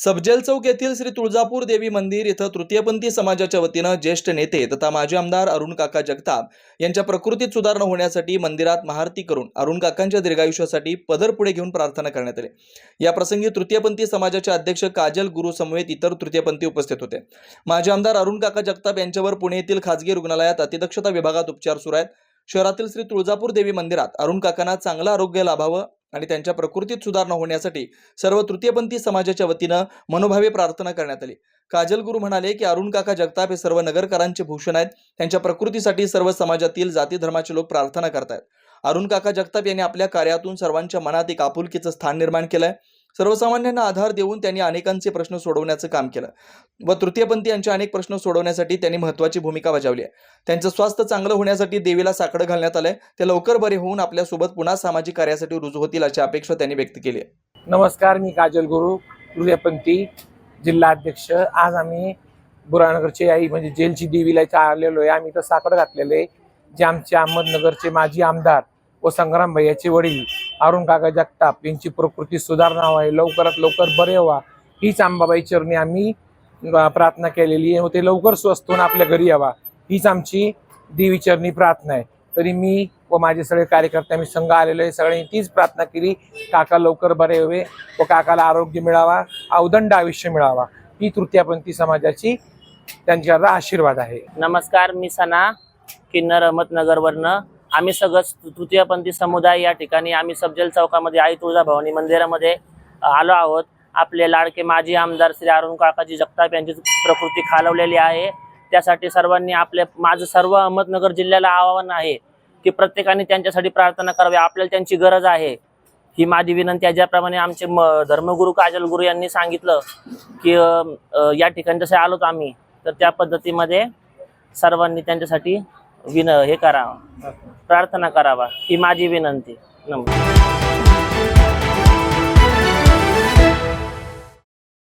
सबजेल चौक येथील श्री तुळजापूर देवी मंदिर इथं तृतीयपंथी समाजाच्या वतीनं ज्येष्ठ नेते तथा माजी आमदार अरुण काका जगताप यांच्या प्रकृतीत सुधारणा होण्यासाठी मंदिरात महाआरती करून अरुण काकांच्या दीर्घायुष्यासाठी पदर पुढे घेऊन प्रार्थना करण्यात आली. या प्रसंगी तृतीयपंथी समाजाचे अध्यक्ष काजल गुरु समवेत इतर तृतीयपंथी उपस्थित होते. माजी आमदार अरुण काका जगताप यांच्यावर पुणे येथील खाजगी रुग्णालयात अतिदक्षता विभागात उपचार सुरू आहेत. शहरातील श्री तुळजापूर देवी मंदिरात अरुण काकांना चांगलं आरोग्य लाभावं आणि त्यांच्या प्रकृतीत सुधारणा होण्यासाठी सर्व तृतीयपंथी समाजाच्या वतीनं मनोभावे प्रार्थना करण्यात आली. काजल गुरु म्हणाले की अरुण काका जगताप हे सर्व नगरकरांचे भूषण आहेत. त्यांच्या प्रकृतीसाठी सर्व समाजातील जाती धर्माचे लोक प्रार्थना करतायत. अरुण काका जगताप यांनी आपल्या कार्यातून सर्वांच्या मनात एक आपुलकीचं स्थान निर्माण केलं आहे सर्वसामान्यांना आधार देऊन त्यांनी अनेकांचे प्रश्न सोडवण्याचं काम केलं व तृतीयपंथी यांचे अनेक प्रश्न सोडवण्यासाठी त्यांनी महत्त्वाची भूमिका बजावली आहे. त्यांचं स्वास्थ्य चांगलं होण्यासाठी देवीला साकडं घालण्यात आलंय. ते लवकर बरे होऊन आपल्यासोबत पुन्हा सामाजिक कार्यासाठी रुजू होतील अशी अपेक्षा त्यांनी व्यक्त केली आहे. नमस्कार मी काजल गुरु तृतीयपंथी जिल्हा अध्यक्ष. आज आम्ही बुरानगरचे आई म्हणजे जेलची देवीला आलेलो आहे. आम्ही इथं साकडं घातलेलं आहे. जे आमचे अहमदनगरचे माजी आमदार व संग्राम भैयाचे वडील अरुण काका जगताप यांची प्रकृती सुधारणा व्हावी लवकरात लवकर बरे व्हा. हीच अंबाबाई चरणी आम्ही प्रार्थना केलेली आहे. होते ते लवकर स्वस्थ होऊन आपल्या घरी यावा. हीच आमची देवी चरणी प्रार्थना आहे. तरी मी व माझे सगळे कार्यकर्ते आम्ही संघ आलेलो आहे. सगळ्यांनी तीच प्रार्थना केली काका लवकर बरे व्हावे व काकाला आरोग्य मिळावा अवदंड आयुष्य मिळावा. ही तृतीयपंथी समाजाची त्यांच्यावर आशीर्वाद आहे. नमस्कार मी सना किन्नर अहमदनगरवरनं. आम्ही सगळं तृतीयपंथी समुदाय या ठिकाणी आम्ही सबजेल चौकामध्ये आई तुळजाभवानी मंदिरामध्ये आलो आहोत. आपले लाडके माजी आमदार श्री अरुण काकाजी जगताप यांची प्रकृती खालवलेली आहे. त्यासाठी सर्वांनी आपले माझं सर्व अहमदनगर जिल्ह्याला आवाहन आहे की प्रत्येकाने त्यांच्यासाठी प्रार्थना करावी. आपल्याला त्यांची गरज आहे. ही माझी विनंती आहे. ज्याप्रमाणे आमचे म धर्मगुरू काजल गुरु यांनी सांगितलं की या ठिकाणी जसे आलोत आम्ही तर त्या पद्धतीमध्ये सर्वांनी त्यांच्यासाठी विन हे करावं प्रार्थना करावा ही माझी विनंती. नमस्कार.